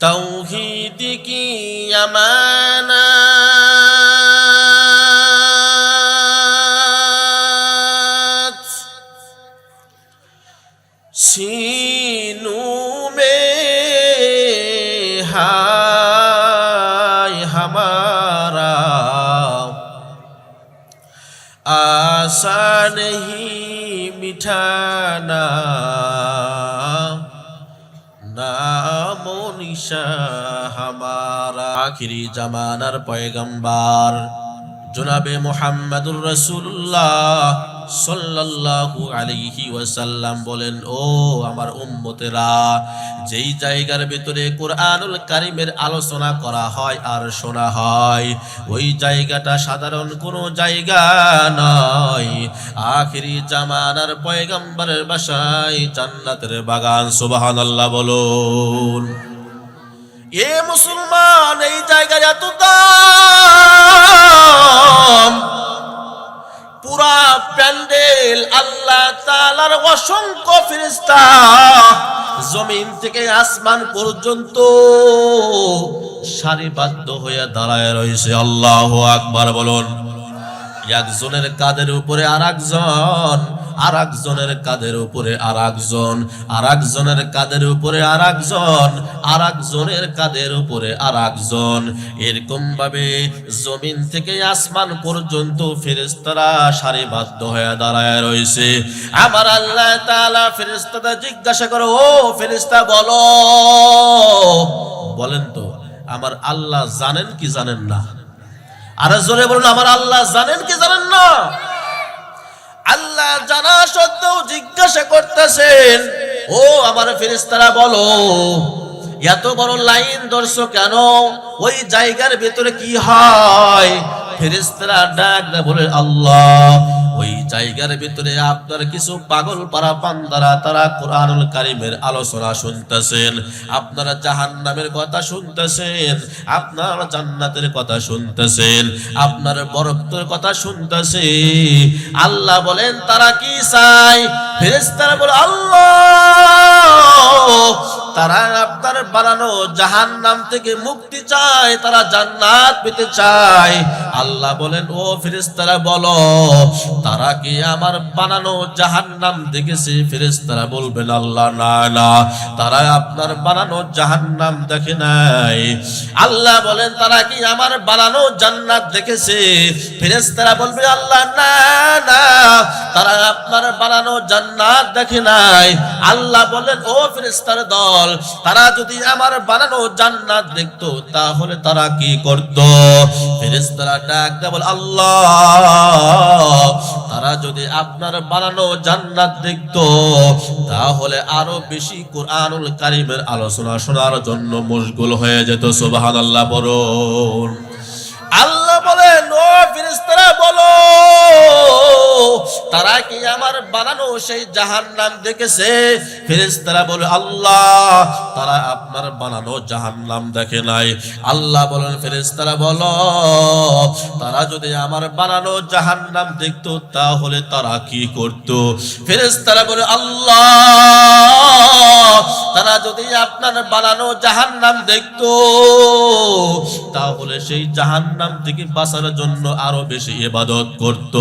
توحید کی امان আখিরি জামানার পয়গম্বার। জনাবে মোহাম্মদুর রসুল্লাহ সাল্লাল্লাহু আলাইহি ওয়াসাল্লাম বলেন, ও আমার উম্মতেরা, যেই জায়গার ভিতরে কোরআনুল কারিমের আলোচনা করা হয় আর শোনা হয়, ওই জায়গাটা সাধারণ কোনো জায়গা নয়। আখিরি জামানার পয়গম্বরের বাসায় জান্নাতের বাগান, সুবহানাল্লাহ বলুন। এ মুসলমান, এই জায়গায় এত দাম পুরা প্যান্ডেল আল্লাহ তালার অসংখ্য ফিরিস্তা জমিন থেকে আসমান পর্যন্ত সারিবদ্ধ হয়ে দাঁড়ায় রয়েছে। আল্লাহ আকবার বলুন। একজনের কাদের উপরে আর একজন আর একজনের কাদের উপরে আর একজন আর একজনের কাদের উপরে আর একজন আর একজনের কাদের উপরে আর একজন এরকম ভাবে জমিন থেকে আসমান পর্যন্ত ফেরেস্তারা সারিবদ্ধ হয়ে দাঁড়ায় রয়েছে। আমার আল্লাহ তাআলা ফেরেস্তাদের জিজ্ঞাসা করো, ও ফেরেস্তা বলো। বলেন তো, আমার আল্লাহ জানেন কি জানেন না? আর জোরে বলুন, আমার আল্লাহ জানেন কি জানেন না? আল্লাহ জানা সত্ত্বেও জিজ্ঞাসা করতেছেন, ও আমার ফেরেশতারা, বলো, এত বড় লাইন ধরছো কেন? ওই জায়গার ভেতরে কি হয়? ফেরেশতারা ডাক বলে, আল্লাহ ওই জায়গার ভিতরে আপনার কিছু পাগল পারা পান্দারা তারা কোরআনুল কারিমের আলোচনা শুনতেছেন, আপনারা জাহান্নামের কথা শুনতেছেন, আপনার জান্নাতের কথা শুনতেছেন, আপনার বরক্তর কথা শুনতেছে আল্লাহ বলেন, তারা কি চায়? ফেরেস্তারা বলে, আল্লাহ! তারা আপনার বানানো জাহান্নাম থেকে মুক্তি চায়, তারা জান্নাত পেতে চায়। আল্লাহ বলেন, ও ফেরেশতারা, বলো, তারা কি আমার বানানো জাহান্নাম দেখেছে? ফেরেশতারা বলবেন, আল্লাহ, না না, তারা আপনার বানানো জাহান্নাম দেখে নাই। আল্লাহ বলেন, তারা কি আমার বানানো জান্নাত দেখেছে? ফেরেশতারা বলবে, আল্লাহ, না না, তারা আপনার বানানো জান্নাত দেখে নাই। আল্লাহ বলেন, ও ফেরেশতার দল তারা যদি আমার বানানো জান্নাত দেখতো, তাহলে তারা কি করত? ফেরেশতারা ডাক বলে, আল্লাহ, তারা যদি আপনার বানানো জান্নাত দেখতো, তাহলে আরও বেশি কোরআনুল কারিমের আলোচনা শোনার জন্য মশগুল হয়ে যেত। সুবহানাল্লাহ, বলুন। আল্লাহ বলেন ও ফেরেশতারা বলো, তারা কি আমার বানানো সেই জাহান্নাম দেখেছে? ফেরেশতারা বলে, আল্লাহ, তারা আপনার বানানো জাহান্নাম দেখে নাই। আল্লাহ বলেন ফেরেশতারা বলো, তারা যদি আমার বানানো জাহান্নাম দেখতো, তাহলে তারা কি করত? ফেরেশতারা বলে, আল্লাহ তারা যদি আপনার বানানো জাহান্নাম দেখতো, তাহলে সেই জাহান্নাম থেকে বাঁচার জন্য আরও বেশি ইবাদত করত।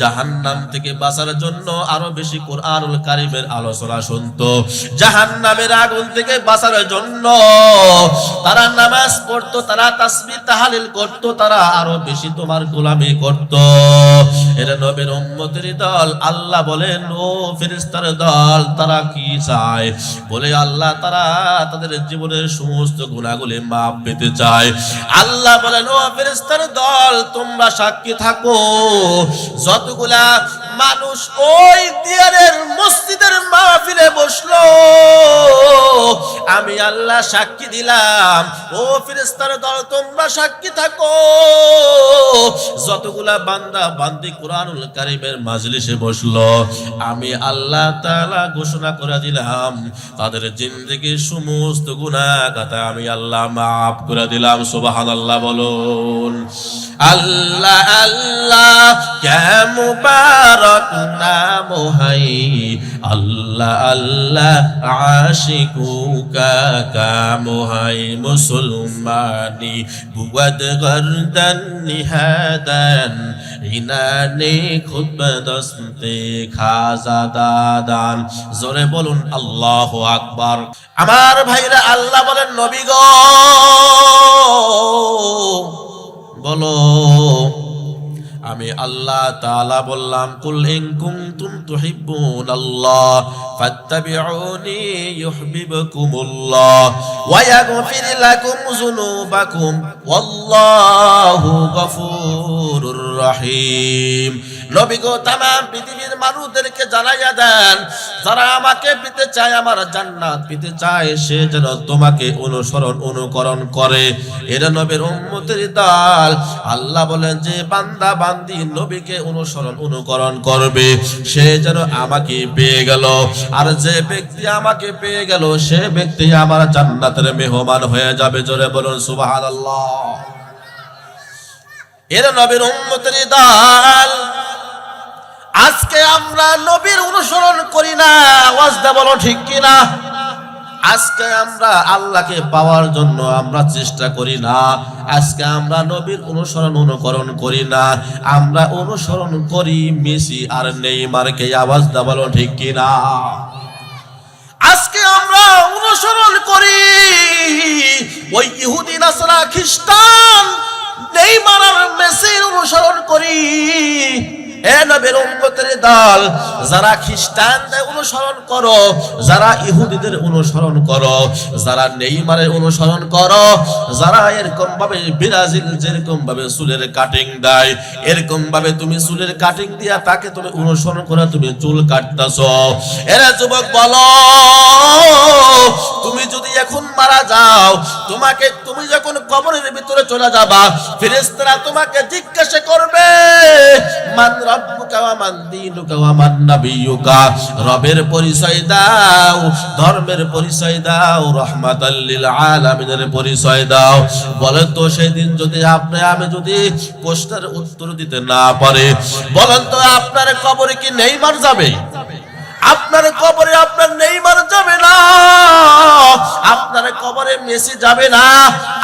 জাহান্নাম থেকে বাঁচার জন্য আরও বেশি কোরআনুল কারিমের আলোচনা শুনতো। জাহান্নামের আগুন থেকে বাঁচার জন্য তারা নামাজ পড়তো, তারা তাসবিহ, তাহালিল করতো, তারা আরও বেশি তোমার গোলামি করত। এরা নবীর উম্মতের দল আল্লাহ বলেন, ও ফেরেশতার দল, তারা কি চায়? বলে আল্লাহ তারা তাদের জীবনের সমস্ত গুণাগুলি মাপ পেতে চায়। আল্লাহ বলেন, ও ফেরেশতার দল, তোমরা সাক্ষী থাকো। যতগুলা মানুষ ওই দিয়ারের মসজিদের মাহফিলে বসল। আমি আল্লাহ সাক্ষী দিলাম, ও ফেরেশতার দল, তোমরা সাক্ষী থাকো। যতগুলা বান্দা বান্দি কোরআনুল কারিমের মাজলিসে বসল, আমি আল্লাহ তাআলা ঘোষণা করে দিলাম, তাদের জিন্দেগির সমস্ত গুনাহ কথা আমি আল্লাহ মাফ করে দিলাম, সুবহানাল্লাহ বলুন। আল্লাহ মুবারক মোহাই আল্লাহ আল্লাহ আশিকু কাকা মোহাই মুসলমানি, বুয়াদ গর্দন নিহাদান, ইনানে খুব দস্তে খাজা দাদান। জোরে বলুন, আল্লাহ আকবার। আমার ভাইরা আল্লাহ বলেন, নবী গো, বলো। আমি আল্লাহ তাআলা বললাম, কুল ইন কুনতুম তুহিব্বুন আল্লাহ ফাত্তাবিউনি ইউহিব্বুকুমুল্লাহ, ওয়া ইয়াগফির লাকুম যুনুবাকুম, ওয়াল্লাহু গফুরুর রহিম। নবী গো পৃথিবীর মানুষদেরকে জানাইয়া দেন, যারা আমাকে চায় আমার জান্নাত চায় সে যেন তোমাকে অনুসরণ, অনুকরণ করে। এরা নবীর দল। আল্লাহ বলেন, যে বান্দা বান্দি নবীকে অনুসরণ, অনুকরণ করবে, সে যেন আমাকে পেয়ে গেল। আর যে ব্যক্তি আমাকে পেয়ে গেল, সে ব্যক্তি আমার জান্নাতের মেহমান হয়ে যাবে। জোরে বলুন এরা নবীর উম্মতের দল। আজকে আমরা নবীর অনুসরণ করি না ওয়াজদা বলো ঠিক কিনা? আজকে আমরা আল্লাহকে পাওয়ার জন্য আমরা চেষ্টা করি না, আজকে আমরা নবীর অনুসরণ অনুকরণ করি না, আমরা অনুসরণ করি মেসি আর নেইমারকে আওয়াজ দা বলো ঠিক কিনা? আজকে আমরা অনুসরণ করি ওই ইহুদি, নাসরা, খ্রিস্টান, নেইমার আর মেসির অনুসরণ করি। এ উম্মতের দল, যারা খ্রিস্টানদের অনুসরণ করো, যারা ইহুদিদের অনুসরণ করো, যারা নেইমারের অনুসরণ করো, যারা এরকম ভাবে ব্রাজিল যেরকম ভাবে চুলের কাটিং দেয় এরকম ভাবে তুমি চুলের কাটিং দিয়া তাকে তুমি অনুসরণ করে তুমি চুল কাটতেছ। এরা যুবক বলো, তুমি যদি এখন মারা যাও, তোমাকে তুমি যখন কবরের ভিতরে চলে যাবা, ফেরেশতারা তোমাকে জিজ্ঞাসা করবে মান রবের পরিচয় দাও, ধর্মের পরিচয় দাও, রহমাতাল লিল আলামিনের পরিচয় দাও। বলেন তো সেদিন যদি আপনি, আমি যদি প্রশ্নের উত্তর দিতে না পারে, বলেন তো আপনার কবরে কি নেইমার যাবে? আপনার কবরে আপনার নেইমার যাবে না। আপনার কবরে মেসি যাবে না।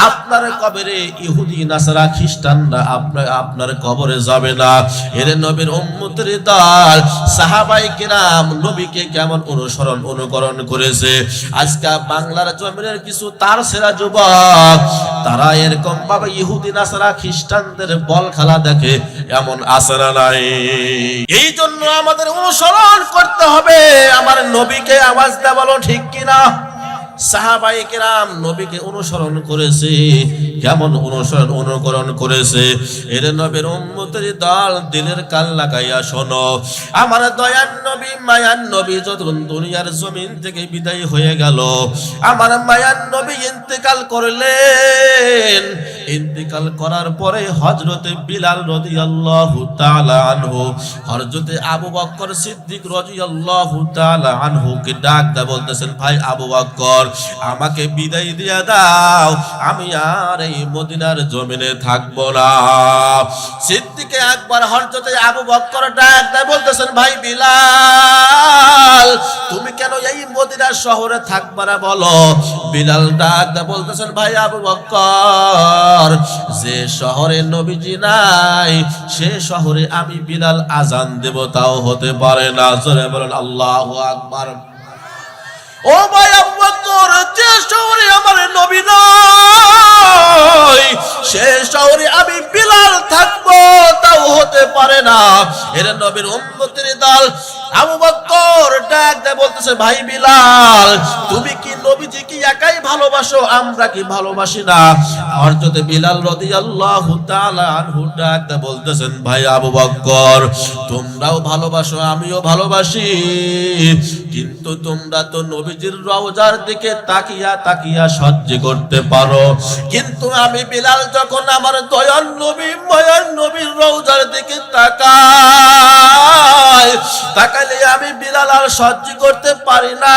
আপনার কবরে ইহুদি, নাসারা, খ্রিস্টানরা আপনার আপনার কবরে যাবে না। এর নবীর উম্মতের দল, সাহাবাই কিরাম নবীকে কেমন অনুসরণ, অনুকরণ করেছে? আজকে বাংলার জমিনের কিছু তার সেরা যুবক, তারা এরকম ভাবে ইহুদি, নাসারা, খ্রিস্টানদের বল খেলা দেখে এমন আসারা নাই। এই জন্য আমাদের অনুসরণ করতে হবে। আমার নবীকে আওয়াজ দেওয়া বলো ঠিক কিনা? সাহাবাই কেরাম নবীকে অনুসরণ করেছে। কেমন অনুসরণ, অনুকরণ করেছে? এর নবীর উম্মতের দল দিলের কাল লাগাইয়া শোনো। আমার দয়ার নবী, মায়ার নবী যখন দুনিয়ার জমিন থেকে বিদায় হয়ে গেল, আমার মায়ার নবী ইন্তেকাল করলেন। ইন্তেকাল করার পরে হজরতে বিলাল রাদিয়াল্লাহু তাআলা আনহু, হযরতে আবু বকর সিদ্দিক রাদিয়াল্লাহু তাআলা আনহুকে ডাক দা বলতেছেন, ভাই আবু বকর আমাকে বিদায় দিয়া দাও, আমি আর এই মদিনার জমিনে থাকব না। সিদ্দিকে একবার হযরতে আবু বকর ডাক দা বলতেছেন, ভাই বিলাল, তুমি কেন এই মদিনার শহরে থাকবা না বলো? বিলাল ডাক বলতেছেন, ভাই আবু বক্কর, যে শহরে নবীজি নাই, সে শহরে আমি বিলাল আজান দেব তাও হতে পারে না। জোরে বলেন, আল্লাহ আকবার। ও ভাই আবু বকর যে শহরে আমার নবী নাই, সে শহরে আমি বিলাল থাকব, তাও হতে পারে না। এর নবীর উম্মতের দল আবু বকর ডাক দেয়, বলতেছে, ভাই বিলাল, তুমি কি নবীজি কি একাই ভালোবাসো? আমরা কি ভালোবাসি না? আর যদি বিলাল রাদিয়াল্লাহু তাআলা আনহু ডাক দেয়, বলতেছেন, ভাই আবু বকর তোমরাও ভালোবাসো, আমিও ভালোবাসি, কিন্তু তোমরা তো নবীজির রওজার দিকে তাকিয়া তাকিয়া সহ্য করতে পারো। কিন্তু আমি বিলাল যখন আমার দয়াল নবী, ময়ার নবীর রওজার দিকে নাই তাকালে আমি বিলাল আর সহ্য করতে পারি না।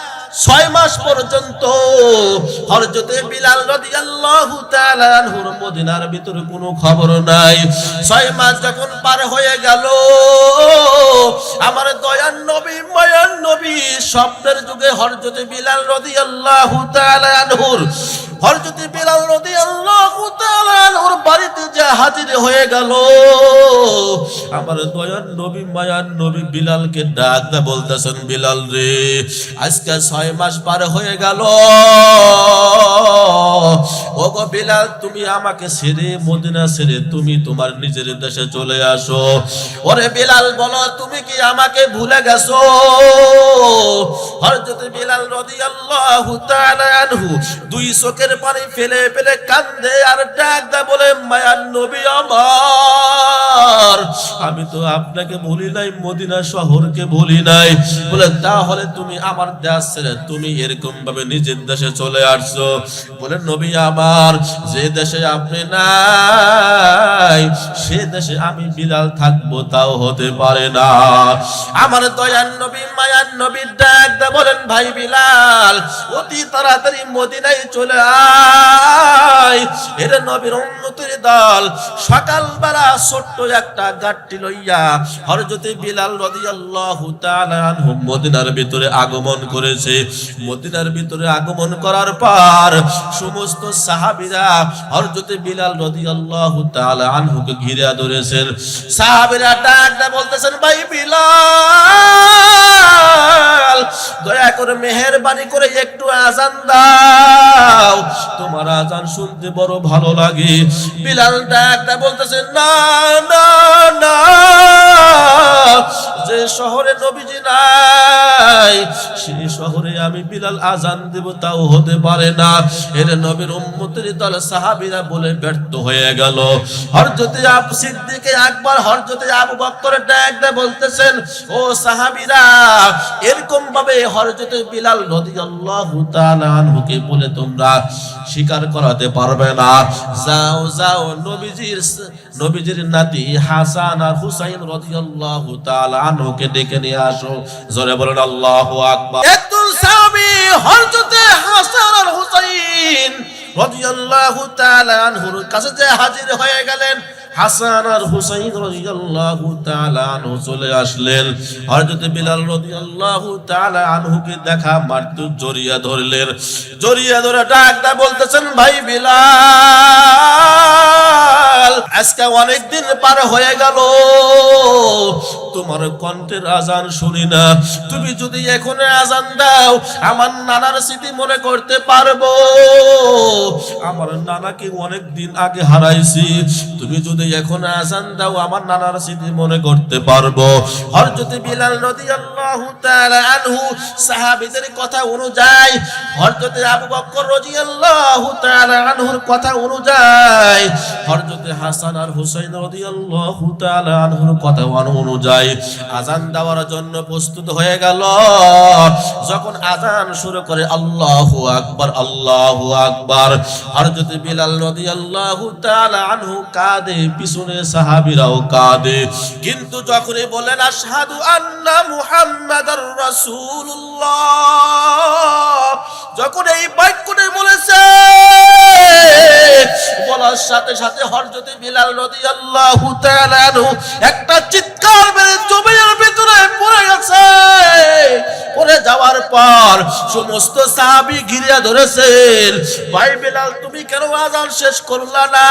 ছয় মাস পর্যন্ত হরজতে বিলাল রাদিয়াল্লাহু তাআলা আনহুর মদিনার ভিতরে কোনো খবর নাই। ছয় মাস যখন পার হয়ে গেল, আমার দয়ার নবী, মায়ার নবী, স্বপ্নের যুগে হরজতে বিলাল রাদিয়াল্লাহু তাআলা আনহুর হরজতে বিলাল রাদিয়াল্লাহু তাআলা আনহুর বাড়িতে যে হাজির হয়ে গেল, আমার দয়ার নবী, মায়ার নবী বিলালকে ডাক বলতেছেন, বিলাল রে, আজকে মাস পার হয়ে গেল। বিলাল, তুমি আমাকে ছেড়ে মদিনা ছেড়ে তুমি তোমার নিজের দেশে চলে আসো। ওরে বিলাল, বলো, তুমি কি আমাকে ভুলে গেছো? হযরত বিলাল রাদিয়াল্লাহু তাআলা আনহু দুই চোখের পানি ফেলে ফেলে কান্দে আর ডাক দা বলে, মায়ার নবী আমার, আমি তো আপনাকে ভুলি নাই, মদিনা শহরকে ভুলি নাই। বলে, তাহলে তুমি আমার দেশ ছেড়ে তুমি এরকম ভাবে নিজের দেশে চলে আসছো? বলে, নবী আমার যে দেশে আপনি নাই, সে দেশে আমি বিলাল থাকব, তাও হতে পারে না। আমার দয়ার নবী, মায়ার নবী ডাক বলেন, ভাই বিলাল, অতি তাড়াতাড়ি মদিনায় চলে আয়। এর নবীর উন্নতির দল, সকালবেলা ছোট্ট একটা গাঠটি লইয়া হরজতে বিলাল রাদিয়াল্লাহু তাআলা আনহু মদিনার ভিতরে আগমন করেছে। মদিনার ভিতরে আগমন করার পর সমস্ত সাহাবীরা হরজতে বিলাল আনহুকে ঘিরে ধরেছেন। সাহাবীরা বলতেছেন, ভাই বিলাল, দয়া করে মেহেরবানি করে একটু আজান দাও। তোমার আজান শুনতে বড় ভালো লাগে। বিলাল বলতেছেন, না না না, যে শহরে নবীজি নাই সেই শহরে আমি বিলাল আজান দেব, তাও হতে পারে না। এর নবীর উম্মতের দল সাহাবীরা বলে ব্যর্থ হয়ে গেল। হরজতে আব সিদ্দিকে আকবর হরজতে আবু বকর ডাক দিয়ে বলতেছেন, ও সাহাবীরা, এরকম ভাবে হরজতে বিলাল রাদিয়াল্লাহু তাআলা আনহুকে বলে তোমরা স্বীকার করাতে পারবে না। যাও যাও, নবীজির নবীজির নাতি হাসান আর হুসাইন রাদিয়াল্লাহু তাআলা আনহুকে ডেকে নিয়ে আসো। জোরে বলেন, আল্লাহু আকবার। একজন সাহাবী হযরতে হাসান আর হুসাইন রাদিয়াল্লাহু তাআলা আনহুর কাছে যে হাজির হয়ে গেলেন, হাসান আর হুসাইন রাদিয়াল্লাহু তাআলা আনহু চলে আসলেন। হযরত বিলাল রাদিয়াল্লাহু তাআলা আনহুকে দেখা মাত্র জড়িয়ে ধরলেন। জড়িয়ে ধরে ডাকটা বলতেছেন, ভাই বিলাল! আজকে অনেক দিন পার হয়ে গেল। তোমার কণ্ঠের আজান শুনি না। তুমি যদি এখন আজান দাও, আমার নানার স্মৃতি মনে করতে পারব। আমার নানাকে অনেক দিন আগে হারাইছি। তুমি যদি এখন আজান দাও, আমার নানার স্মৃতি মনে করতে পারব। হরজতে বিলাল রাদিয়াল্লাহু তাআলা আনহু সাহাবীদের কথা অনুযায়ী হরজতে আবু বকর রাদিয়াল্লাহু তাআলা আনহুর কথা অনুযায়ী হরজতে হাসান আর হুসাইন রাদিয়াল্লাহু তাআলা আনহুর কথা অনুযায়ী দেওয়ার জন্য প্রস্তুত হয়ে গেল। যখন শুরু করে আল্লাহু আকবার আল্লাহু আকবার বিলাল রাদিয়াল্লাহু তাআলা আনহু কাঁদে, পিছনে সাহাবীরাও কাঁদে। কিন্তু যখনই বলেন, আশহাদু আন্না মুহাম্মাদার রাসূলুল্লাহ, যখন এই বাক্যটি বলেছে, বলার সাথে সাথে হযরত বিলাল রাদিয়াল্লাহু তাআলা একটা চিৎকার মেরে জমির ভিতরে পড়ে গেছে। পড়ে যাওয়ার পর সমস্ত সাহাবী ঘিরে ধরেছেন, ভাই বিলাল কেন আজান শেষ করলা না?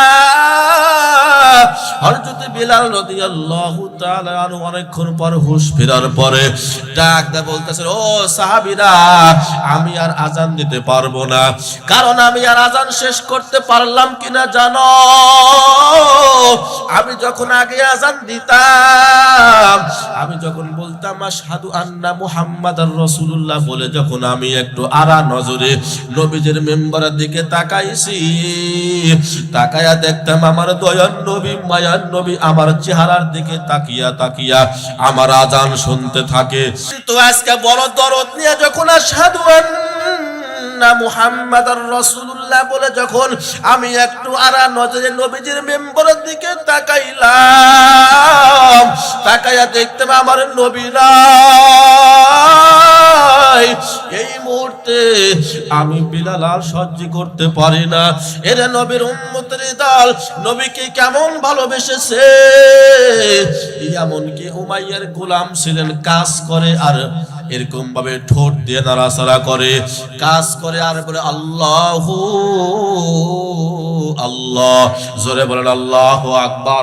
বিলাল তাআলা আনহু অনেকক্ষণ পর হুঁশ ফেরার পরে বলতেছেন, ও সাহাবীরা, আমি আর আজান দিতে পারব না। কারণ আমি আর আজান শেষ করতে পারলাম কিনা জানো? আমি যখন আগে আজান দিতাম যখন বলতাম, আশহাদু আন্না মুহাম্মাদার রাসূলুল্লাহ, বলে যখন আমি একটু আরা নজরে নবীদের মেম্বারের দিকে তাকাইছি, তাকায়া দেখতাম আমার দয়ার নবী, মায়ার নবী আমার চেহারার দিকে তাকিয়া তাকিয়া আমার আজান শুনতে থাকে। তো আজকে বড় দরদ নিয়ে যখন বলে যখন আমি একটু আরা নজরে নবীজির মেম্বারের দিকে তাকাইলাম দেখতে পাই আমার নবীরা এই মুহূর্তে আমি বিলাল আর সহ্য করতে পারি না। এরা নবীর উম্মতের দল নবীকে কেমন ভালোবেসেছে? এমনকি উমাইয়ার গোলাম ছিলেন, কাজ করে আর এরকম ভাবে ঠোঁট দিয়ে নাড়াচাড়া করে। কাজ করে আর বলে, আল্লাহ আল্লাহ। জোরে বলেন, আল্লাহ আকবার।